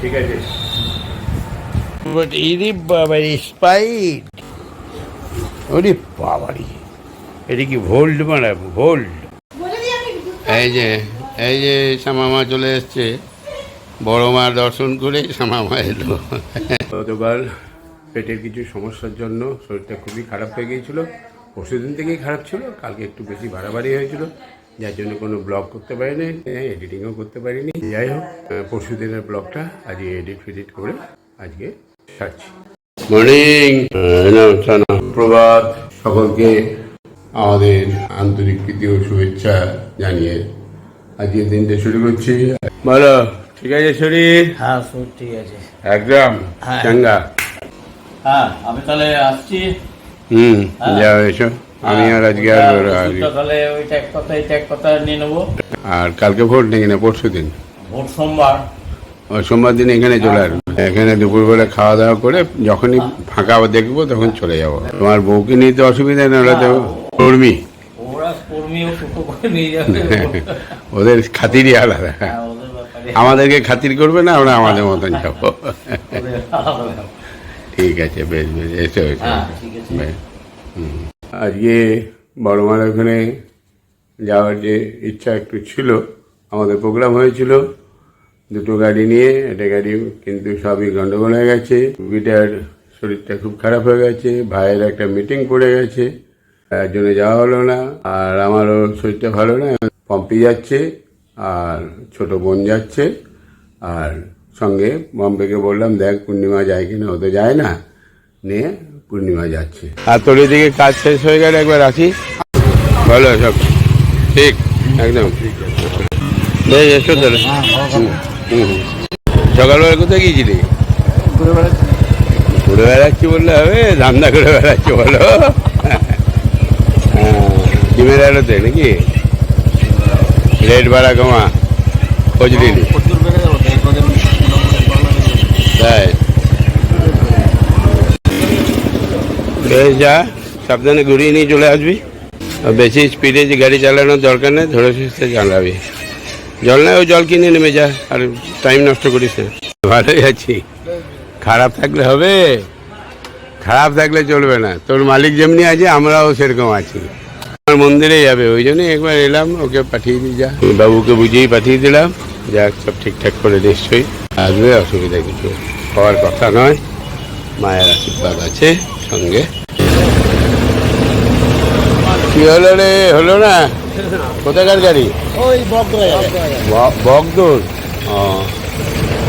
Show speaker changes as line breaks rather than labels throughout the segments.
ঠিক আছে
But ইরি বাবারি স্পাইট ওরে বাবারি এটা কি ভোল্ড মানে ভোল্ড এই যে এই যে শ্যামামা চলে এসছে বড় মা দর্শন করে শ্যামামা এলো। গতকাল পেটের কিছু সমস্যার জন্য শরীরটা খুবই খারাপ হয়ে গিয়েছিল। পরশুদিন থেকেই খারাপ ছিল কালকে একটু বেশি বাড়াবাড়ি হয়েছিল যার জন্য কোনো ব্লগ করতে পারিনি এডিটিংও করতে পারিনি। যাই হোক পরশু দিনের ব্লগটা আজকে এডিট ফেডিট করে আজকে ছাড়ছি। মর্নিং প্রভাত সকলকে আমাদের আন্তরিক প্রীতি ও শুভেচ্ছা জানিয়ে আজকের দিনটা শুরু করছি। ভালো ঠিক আছে শরীর
হ্যাঁ ঠিক আছে।
একদম।
হ্যাঁ।
চাঙ্গা।
হ্যাঁ আমি তাহলে আসছি।
হুম
হ্যাঁ।
যাও এসো আমি আর আজকে আর
হ্যাঁ,
আর-
ওষুধটা তাহলে ওইটা এক কথা এটা এক কথা নিয়ে নেব।
আর কালকে ভোট নাকি না পরশু দিন।
ভোট সোমবার।
ওই সোমবার দিন এখানে চলে আসব। এখানে দুপুরবেলা খাওয়া দাওয়া করে যখনই ফাঁকা দেখব তখন চলে যাব। তোমার বউকে নিতে অসুবিধা নেই ওরা তো কর্মী।
ওরা
ওদের খাতিরই আলাদা।
হ্যাঁ,
আমাদেরকে খাতির করবে না আমরা আমাদের মতন যাব। ঠিক আছে বেশ বেশ এসো
হ্যাঁ, আছে।
বেশ। হুম। আজকে বড় মার ওখানে যাওয়ার যে ইচ্ছা একটু ছিল আমাদের প্রোগ্রাম হয়েছিল দুটো গাড়ি নিয়ে একটা গাড়ি কিন্তু সবই গন্ডগোল হয়ে গেছে রুগীটার শরীরটা খুব খারাপ হয়ে গেছে ভাইয়ের একটা মিটিং পড়ে গেছে তার জন্য যাওয়া হলো না আর আমারও শরীরটা ভালো না পম্পি যাচ্ছে আর ছোট বোন যাচ্ছে আর সঙ্গে বম্বেকে বললাম দেখ পূর্ণিমা যায় কিনা? ও তো যায় না। নিয়ে পূর্ণিমা যাচ্ছে। আর তোর এদিকে কাজ শেষ হয়ে গেলে একবার আসি? ভালো সব ঠিক একদম। এসো তাহলে। হুম, হুম। সকালবেলা কোথায় গিয়েছিলি? ঘুরে বেড়াচ্ছি বললে হবে ধান্দা করে বেড়াচ্ছি বলো। হ্যাঁ, ডিমের আলোতে নাকি? রেট ভাড়া কমা খোঁজ নিলি? বেশ যা, সাবধানে ঘুরিয়ে নিয়ে চলে আসবি। বেশি স্পিডে যে গাড়ি চালানোর দরকার নেই, ধরে সুস্থে চালাবি। জল নেই ওই জল কিনে নেমে যা, আর টাইম নষ্ট করিস না। ভালোই আছি। খারাপ থাকলে হবে, খারাপ থাকলে চলবে না। তোর মালিক যেমনি আছে, আমরাও সেরকম আছি। আমার মন্দিরে যাবে, ওই জন্যই একবার এলাম, ওকে পাঠিয়ে দিই, যা। বাবুকে বুঝিয়েই পাঠিয়ে দিলাম, যাক, সব ঠিকঠাক করে নিশ্চয়ই আসবে অসুবিধা কিছু হওয়ার কথা নয়। মায়ের আশীর্বাদ আছে সঙ্গে। কি হলো রে? হলো না? কোথাকার গাড়ি? বকদোর ও।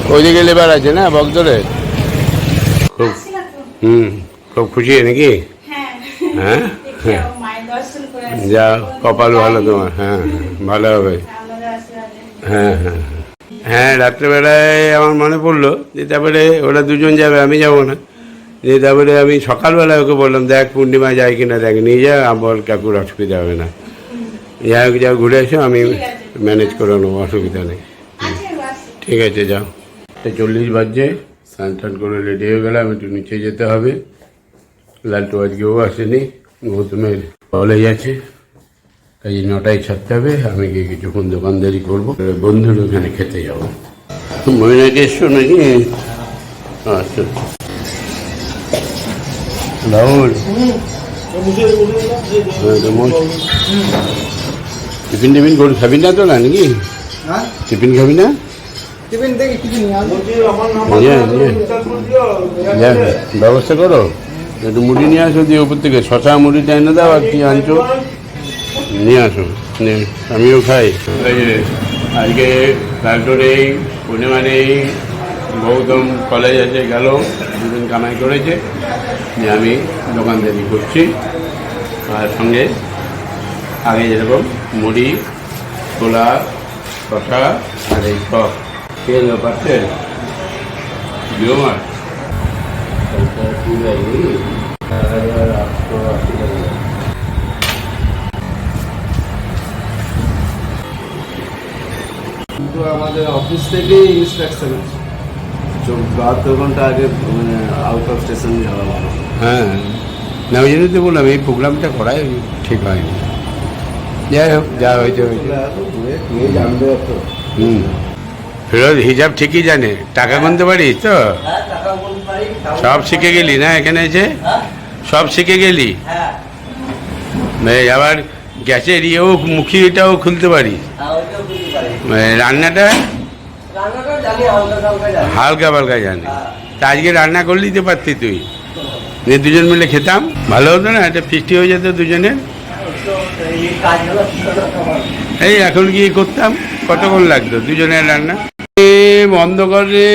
ওইদিকে লেবার আছে না বকদোরে খুব হুম খুব খুশি নাকি?
হ্যাঁ।
হ্যাঁ?
দেখি আমার মায়ের দর্শন করে আসি।
যা কপাল ভালো তোমার। হ্যাঁ হ্যাঁ, ভালো হবে। হ্যাঁ হ্যাঁ। হ্যাঁ। রাত্রেবেলায় আমার মনে পড়ল যে তারপরে ওরা দুজন যাবে আমি যাব না। যে তারপরে আমি সকালবেলায় ওকে বললাম দেখ পূর্ণিমা যায় কিনা দেখ নিয়ে যা আমার কাকুর অসুবিধা হবে না। যাই হোক যা ঘুরে এসো আমি ম্যানেজ করে নেব অসুবিধা নেই।
আচ্ছা,
ঠিক আছে যাও। চল্লিশ বাজছে স্নান টান করে রেডি হয়ে গেলাম একটু নিচে যেতে হবে। লালটু আজকেও আসেনি গৌতমের কলেজ আছে কাজে নটায় ছাড়তে হবে আমি গিয়ে কিছুক্ষণ দোকানদারি করব বন্ধুর ওখানে খেতে যাব। মহিনাকে এসছো নাকি? আচ্ছা। রাহুল হ্যাঁ, টিফিন টিফিন করে খাবি না তো না নাকি? টিফিন খাবি না। ব্যবস্থা করো। একটু মুড়ি নিয়ে আসো দিয়ে উপর থেকে শশা মুড়িটা এনে দাও আর কি আনছো। নিয়ে আসো নিয়ে আমিও খাই। এই আজকে লালটো নেই পূর্ণিমা নেই গৌতম কলেজ আছে গেল দুদিন কামাই করেছে যে আমি দোকানদারি করছি আর সঙ্গে আগে যেরকম মুড়ি ছোলা শশা আর এই সব। তেল পাচ্ছেন জিও মাছ
আমাদের অফিস থেকে ইনস্ট্রাকশন আছে বাহাত্তর ঘণ্টা আগে মানে আউট অফ স্টেশন যাওয়া ভালো
হ্যাঁ। না ওই জন্য তো বললাম এই প্রোগ্রামটা করাই ঠিক হয়নি। যাই হোক যা হয়েছে
জানবে
হুম। ফেরত হিসাব ঠিকই জানে। টাকা গুনতে পারিস তো?
হ্যাঁ পারি
সব শিখে গেলি না এখানে এসে?
হ্যাঁ।
সব শিখে গেলি?
হ্যাঁ।
আবার গ্যাসের ইয়েও খুলতে
হ্যাঁ ওইটাও বুঝতে পারি।
রান্নাটা
হালকা হালকা জানি।
তা আজকে রান্না করলেই তো পারতি তুই। দুজন মিলে খেতাম। ভালো হতো না? একটা ফিস্টি হয়ে যেত দুজনের।
এই
এখন গিয়ে করতাম। কতক্ষণ লাগতো দুজনের রান্না? বন্ধ করে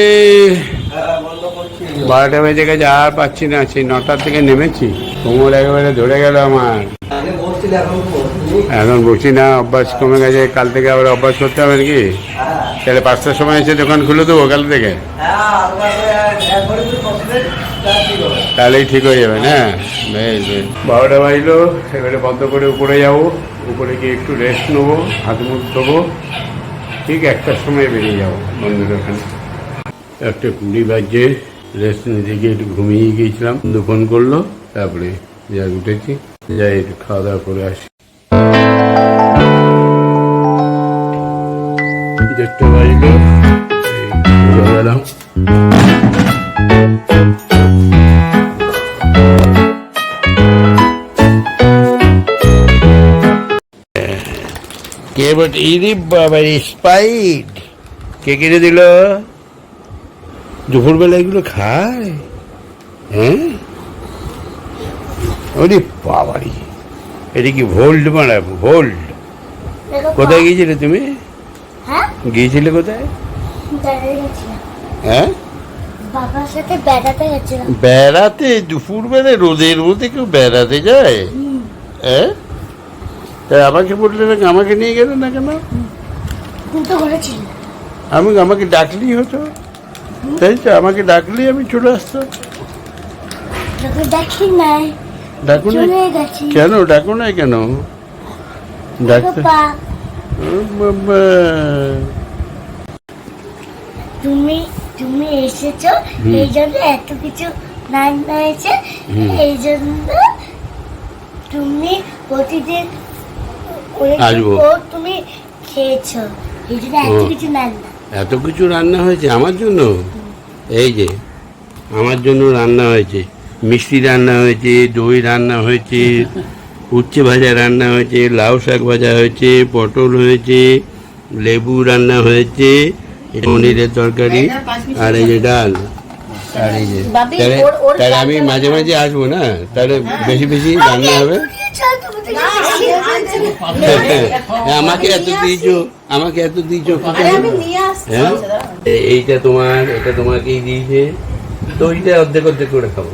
বারোটা বেজে গেছে, আর পাচ্ছি না। সেই নটার থেকে নেমেছি। কোমর একেবারে ধরে গেল আমার।
বসিনি
এখন বসি না, অভ্যাস কমে গেছে, কাল থেকে আবার অভ্যাস করতে হবে নাকি?
হ্যাঁ
তাহলে পাঁচটার সময় এসে দোকান খুলে দেবো কাল থেকে।
হ্যাঁ
তাহলেই ঠিক হয়ে যাবে, না? বেশ বেশ। বারোটা বাজলো, এবারে বন্ধ করে উপরে যাব। উপরে গিয়ে একটু রেস্ট নেব, হাত মুখ ধোবো। ঠিক একটার সময় বেরিয়ে যাব, বন্ধুদের ওখানে। একটা কুড়ি বাজছে রেস্ট নিতে গিয়ে একটু ঘুমিয়ে গিয়েছিলাম ফোন করল, তারপরে যা উঠেছি। যাই একটু খাওয়া দাওয়া করে আসি এই ঘুরে গেলাম কে বট ইরি বাবার স্পাইট। কে কিনে দিল? দুপুরবেলা এগুলো খায়? হ্যাঁ? ওরে বাবারি এটা কি ভোল্ড মারা ভোল্ড? কোথায় গিয়েছিলে তুমি?
হ্যাঁ?
গিয়েছিলে কোথায়? হ্যাঁ?
বাবার সাথে বেড়াতে গেছিলাম।
বেড়াতে? দুপুরবেলা রোদের মধ্যে কেউ বেড়াতে যায়? হ্যাঁ? তা আমাকে বললে না আমাকে নিয়ে গেলে না কেন? আমি আমাকে ডাকলেই হতো। তাই তো আমাকে ডাকলেই আমি চলে আসতাম।
দেখি নাই।
ডাকো না কেন? ডাকো না কেন।
তুমি তুমি এসেছ এই জন্য এত কিছু হয়েছে। এই জন্য তুমি প্রতিদিন
আসব।
তুমি খেয়েছো। এই জন্য এত কিছু রান্না
এত কিছু রান্না হয়েছে আমার জন্য? এই যে আমার জন্য রান্না হয়েছে। মিষ্টি রান্না হয়েছে দই রান্না হয়েছে উচ্ছে ভাজা রান্না হয়েছে লাউ শাক ভাজা হয়েছে পটল হয়েছে লেবু রান্না হয়েছে পনিরের তরকারি আর এই যে ডাল। আর এই যে তাহলে আমি মাঝে মাঝে আসব না? তাহলে বেশি বেশি রান্না হবে? হ্যাঁ, আমাকে এত দিয়েছ আমাকে এত দিয়েছ হ্যাঁ? এইটা তোমার এটা তোমাকেই দিয়েছে। তো ওইটা অর্ধেক অর্ধেক করে খাব।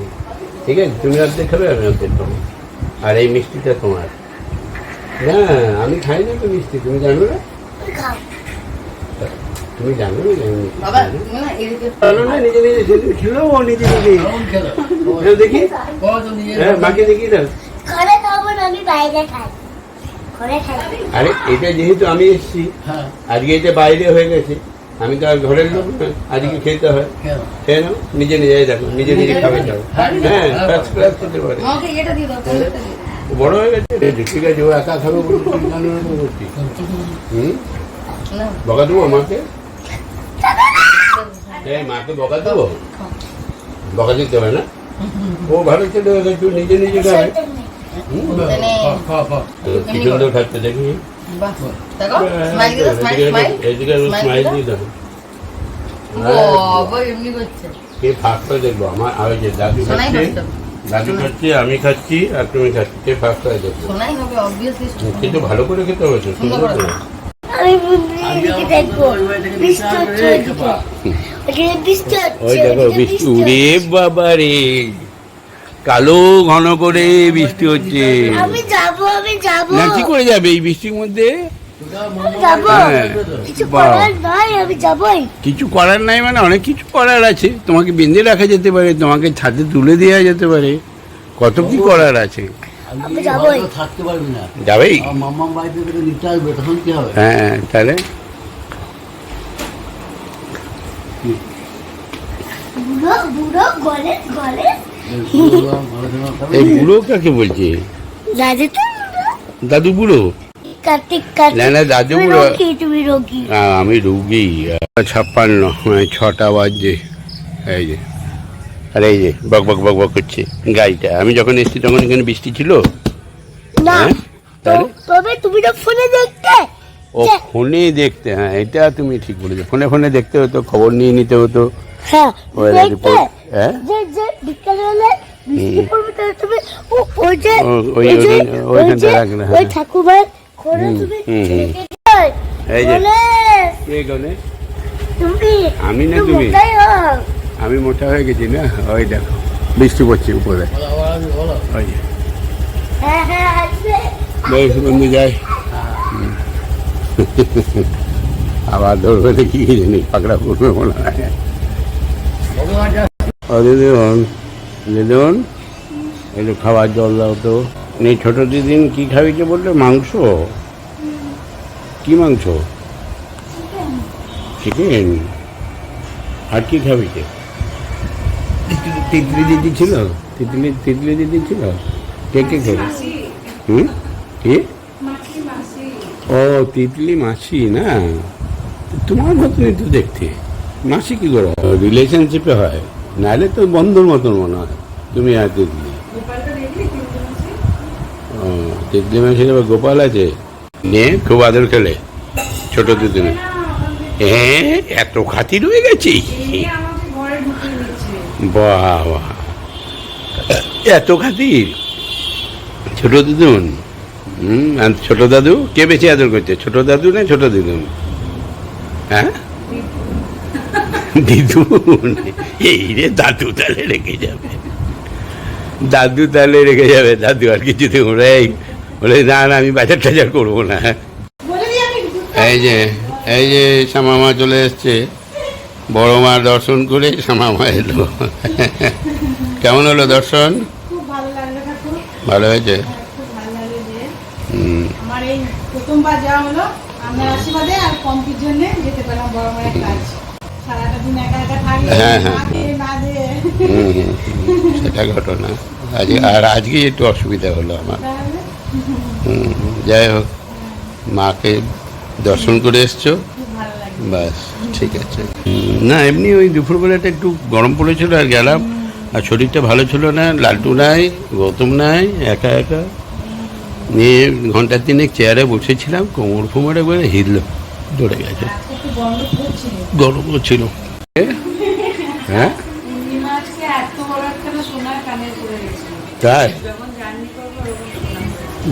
ঠিক আছে তুমি অর্ধেক খাবে আমি অর্ধেক খাব আর এই মিষ্টিটা তোমার। হ্যাঁ আমি খাই না তো মিষ্টি তুমি জানো না? তুমি জানো না না?
না
না নিজে নিজে সেদিন খেলো ও নিজে নিজে। হ্যাঁ, দেখি। হ্যাঁ মাকে দেখি না
ঘরে খাব না আমি বাইরে খাই। ঘরে খাই।
আরে এটা যেহেতু আমি এসেছি আজকে এটা বাইরে হয়ে গেছে। আমি তো আর ঘরের লোক না আজকে খেতে হয়। খেয়ে নাও নিজে নিজে দেখো নিজে নিজে খাবে যাও হ্যাঁ ফার্স্ট ক্লাস খেতে পারে।
আমাকে
বড় হয়ে গেছে। ঠিক আছে ও একা খাবে। হুম? বকা দেবো মাকে এই মাকে বকা দেবো। বকা দিতে হবে না? ও ভালো ছেলে হয়ে নিজে নিজে খাবে হুম? কি সুন্দর খাচ্ছে দেখি।
বাহ দেখো স্মাইল দিয়ে স্মাইল স্মাইল
এদিকে স্মাইল
দাও। বাবা এমনি করছে।
কে ফার্স্ট দেখব? আমার আর যে দাদু খাচ্ছে দাদু খাচ্ছে আমি খাচ্ছি আর তুমি খাচ্ছি। কে হয়ে দেখব?
শোনাই হবে অবভিয়াসলি
কিন্তু ভালো করে খেতে হবে তো, সুন্দর
করে
আমি এদিকে দেখব
ওই দেখো উড়ে বাবা রে কালো ঘন করে বৃষ্টি হচ্ছে।
আমি যাব আমি যাব।
না কি করে যাবে এই বৃষ্টির মধ্যে? হ্যাঁ।
কিছু করার
নাই মানে অনেক কিছু করার আছে। তোমাকে বেঁধে রাখা যেতে পারে তোমাকে ছাদে তুলে দেওয়া যেতে পারে। কত কি করার আছে?
যাবোই।
হ্যাঁ তাহলে?
বুড়ো বুড়ো গলে গলে।
এই বুড়ো কাকে বলছে?
দাদু তো
দাদু বুড়ো? না, না, দাদু আহ, আমি রুগী। ছাপ্পান্ন মানে ছটা বাজছে। এই যে। আর এই যে বক বক বক বক করছে গাড়িটা। আমি যখন এসেছি তখন এখানে বৃষ্টি ছিল।
না
হ্যাঁ?
তবে তুমি তো ফোনে দেখতে।
ও ফোনে দেখতে হ্যাঁ এটা তুমি ঠিক বলেছ। ফোনে ফোনে দেখতে হতো খবর নিয়ে নিতে হতো।
হ্যাঁ
হ্যাঁ?
যে যে বৃষ্টি পড়বে তাহলে তুমি ওই যে
ওই-
ওই যে
ওই-
ওই
ওইখানটা
যে ওই। ঠাকুমার ঘরে তুমি
হুম, হুম।
রেখে দাও।
এই যে। কে গনে?
তুমি
আমি না তুমি? আমি মোটা হয়ে গেছি না ওই দেখো বৃষ্টি পড়ছে উপরে ওই যে।
হ্যাঁ হ্যাঁ আসবে
বেশ বন্ধু যাই আবার ধরবে কি জানি পাকড়া পড়বে মনে হয় দিদিমন দিদিমন একটু খাবার জল দাও তো। এই ছোট দিদিন কি খাবিছে বললে? মাংস। কি মাংস? চিকেন। আর কি খাবিছে তিতলি দিদি ছিল? তিতলি তিতলি দিদি ছিল? কে কে খেলে হুম? কি? ও তিতলি মাসি না? তোমার মতনই তো দেখতে। মাসি কি করে? রিলেশনশিপে হয়। নাহলে তো বন্ধুর মতন মনে হয়। তুমি আর তিতলি ও তিতলি মাসির আবার গোপাল আছে? নিয়ে খুব আদর খেলে। ছোট দিদিনে হ্যাঁ এত খাতির হয়ে গেছি বাহ বাহ এত খাতির? ছোট দিদুন? হুম আর ছোট দাদু? কে বেশি আদর করছে? ছোট দাদু না ছোট দিদুন? হ্যাঁ? দিদুন এই রে দাদু তাহলে রেখে যাবে। দাদু তাহলে রেখে যাবে দাদু আর কিছুতে ওরা এই বলে না না আমি বাজার টাজার করব না। এই যে এই যে শ্যামামা চলে এসছে। বড় মা দর্শন করে শ্যামামা এলো। কেমন হলো দর্শন?
ভালো
হয়েছে?
খুব ভালো লাগল যে
হুম।
আমার এই প্রথমবার যাওয়া হলো। আপনার আশীর্বাদে আর কম্পির জন্য যেতে পেলাম বড় মায়ের কাজ।
হ্যাঁ, হ্যাঁ।
দিয়ে।
হুম, হুম, সেটা ঘটনা। আজ আর আজকে একটু অসুবিধা হলো আমার। হুম, যাই হোক। মাকে দর্শন করে এসছো? বাস ঠিক আছে। না এমনি ওই দুপুরবেলাটা একটু গরম পড়েছিল আর গেলাম। আর শরীরটা ভালো ছিল না লালটু নাই গৌতম নাই একা একা। নিয়ে ঘণ্টা তিনেক চেয়ারে বসেছিলাম কোমর ফোমর একবারে হিললো ধরে গেছে।
গরম
ছিল। হ্যাঁ? তাই?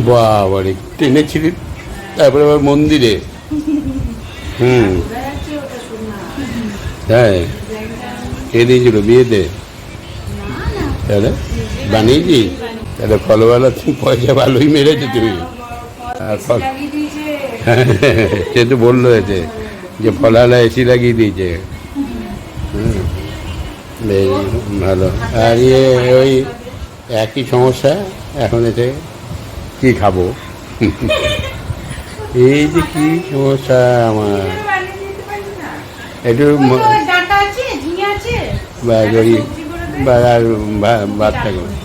বাবারে ট্রেনে ছিলি তারপরে আবার মন্দিরে। হুম। তাই? কে দিয়েছিল বিয়েতে তাহলে? বানিয়েছি তাহলে ফলওয়ালা পয়সা ভালোই মেরেছো তুমি আর ফল
লাগিয়ে দিয়েছে
সে তো বলল এতে যে ফলালা এসি লাগিয়ে দিয়েছে। হুম, বেশ ভালো। আর ইয়ে ওই একই সমস্যা এখন এতে কি খাব? এই যে কি সমস্যা আমার। একটু বা আর ভাত থাকবে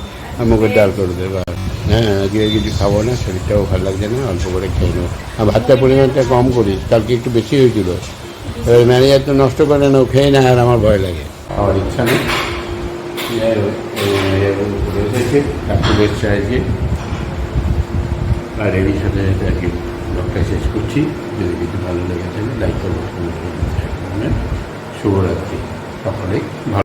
মুখের ডাল করে দেবে। হ্যাঁ আজকে কিছু খাব না, শরীরটাও ভালো লাগছে না, অল্প করে খেয়ে নেব। আর ভাতটার পরিমাণটা কম করি, কালকে একটু বেশি হয়েছিল। এবার ম্যানেজার তো নষ্ট করে না, ও খেয়ে না, আর আমার ভয় লাগে। আমার ইচ্ছা নেই। আর এরই সাথে শেষ করছি। যদি কিছু ভালো লেগে থাকে লাইক করব শুভরাত্রি, সকলে ভালো